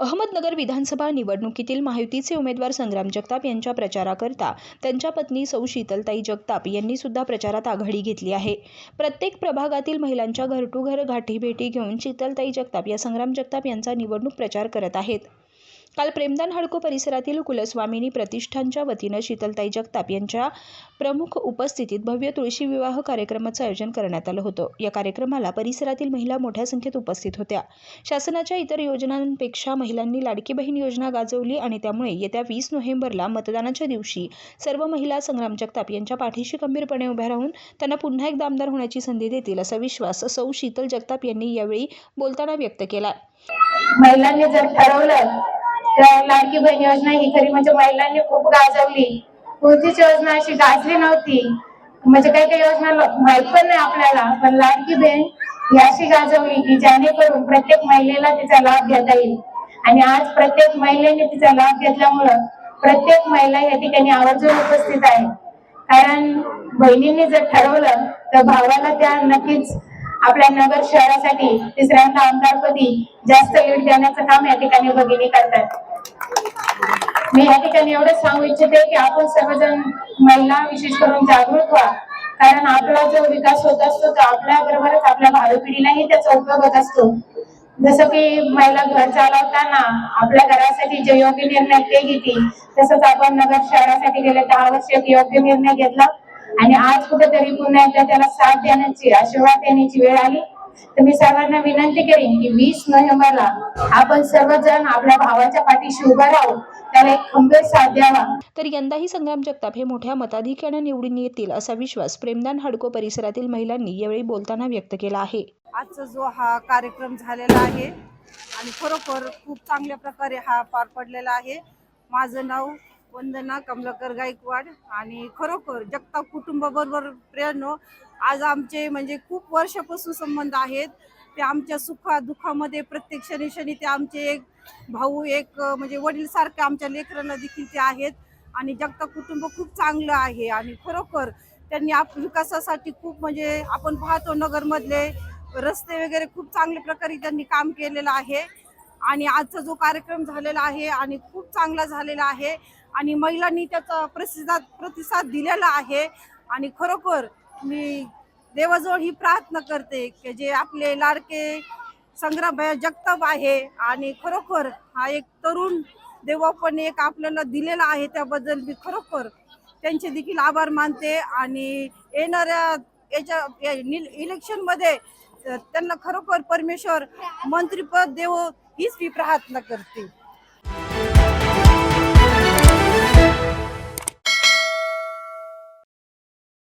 अहमदनगर विधानसभा निवडणुकीतील महायुतीचे उमेदवार संग्राम जगताप यांच्या प्रचाराकरता त्यांच्या पत्नी सौ शीतलताई जगताप यांनी सुद्धा प्रचारात आघाडी घेतली आहे. प्रत्येक प्रभागातील महिलांच्या घर टू घर गाठीभेटी घेऊन शीतलताई जगताप या संग्राम जगताप यांचा निवडणूक प्रचार करत आहेत. काल प्रेमदान हडको परिसरातील कुलस्वामिनी प्रतिष्ठानच्या वतीनं शीतलताई जगताप यांच्या प्रमुख उपस्थितीत भव्य तुळशी विवाह कार्यक्रमाचं आयोजन करण्यात आलं होतं. या कार्यक्रमाला परिसरातील महिला मोठ्या संख्येत उपस्थित होत्या. शासनाच्या इतर योजनांपेक्षा महिलांनी लाडकी बहीण योजना गाजवली आणि त्यामुळे येत्या वीस नोव्हेंबरला मतदानाच्या दिवशी सर्व महिला संग्राम जगताप यांच्या पाठीशी खंबीरपणे उभ्या राहून त्यांना पुन्हा एकदा आमदार होण्याची संधी देतील असा विश्वास सौ शीतल जगताप यांनी यावेळी बोलताना व्यक्त केला. महिलांनी जर ठरवलं लाडकी बहीण योजना ही खरी म्हणजे महिलांनी खूप गाजवली. कोणतीच योजना अशी गाजली नव्हती. म्हणजे काही काही योजना माहीत पण नाही आपल्याला पण लाडकी बहीण ही अशी गाजवली की जेणेकरून प्रत्येक महिलेला तिचा लाभ घेता येईल. आणि आज प्रत्येक महिलेने तिचा लाभ घेतल्यामुळं प्रत्येक महिला या ठिकाणी आवर्जून उपस्थित आहे. कारण बहिणींनी जर ठरवलं तर भावाला त्या नक्कीच आपल्या नगर शहरासाठी तिसऱ्यांदा आमदारपदी जास्त लीड देण्याचं काम या ठिकाणी भगिनी करतात. मी या ठिकाणी एवढंच सांगू इच्छिते की आपण सर्वजण महिला विशेष करून जागृत व्हा. कारण आपला जो विकास होत असतो तो आपल्या बरोबरच आपल्या भावी पिढीलाही त्याचा उपयोग होत असतो. जसं की महिला घर चालवताना आपल्या घरासाठी जे योग्य निर्णय ते घेतील. तसंच आपण नगर शहरासाठी गेले दहा वर्ष योग्य निर्णय घेतला. आणि आज कुठेतरी पुन्हा एकदा त्याला साथ देण्याची आशीर्वाद देण्याची वेळ आली. तर मी सर्वांना विनंती करेन की वीस नोव्हेंबरला आपण सर्वजण आपल्या भावाच्या पाठीशी उभं राहू त्याला एक खंबीर साथ द्यावा. तर यंदाही संग्राम जगताप हे मोठ्या मताधिक्यानं निवडून येतील असा विश्वास प्रेमदान हडको परिसरातील महिलांनी यावेळी बोलताना व्यक्त केला आहे. आजचा जो हा कार्यक्रम झालेला आहे आणि खरोखर खूप चांगल्या प्रकारे हा पार पडलेला आहे. माझं नाव वंदना कमलाकर गायकवाड आणि खरोखर जगताप कुटुंबाबरोबर प्रेरणो. आज आमचे म्हणजे खूप वर्षापासून संबंध आहेत. ते आमच्या सुखा दुःखामध्ये प्रत्येक क्षणी शनी ते आमचे एक भाऊ एक म्हणजे वडीलसारखे आमच्या लेकरांना देखील ते आहेत. आणि जगताप कुटुंब खूप चांगलं आहे आणि खरोखर त्यांनी आप विकासासाठी खूप म्हणजे आपण पाहतो नगरमधले रस्ते वगैरे खूप चांगल्या प्रकारे त्यांनी काम केलेलं आहे. आणि आजचा जो कार्यक्रम झालेला आहे आणि खूप चांगला झालेला आहे आणि महिलांनी त्याचा प्रतिसाद प्रतिसाद दिलेला आहे. आणि खरोखर मी देवाजवळ ही प्रार्थना करते की जे आपले लाडके संग्राम जगताप आहे आणि खरोखर हा एक तरुण देवा पण एक आपल्याला दिलेला आहे त्याबद्दल मी खरोखर त्यांचे देखील आभार मानते आणि येणाऱ्या याच्या इलेक्शनमध्ये त्यांना खरोखर परमेश्वर मंत्रीपद देवो हीच मी प्रार्थना करते.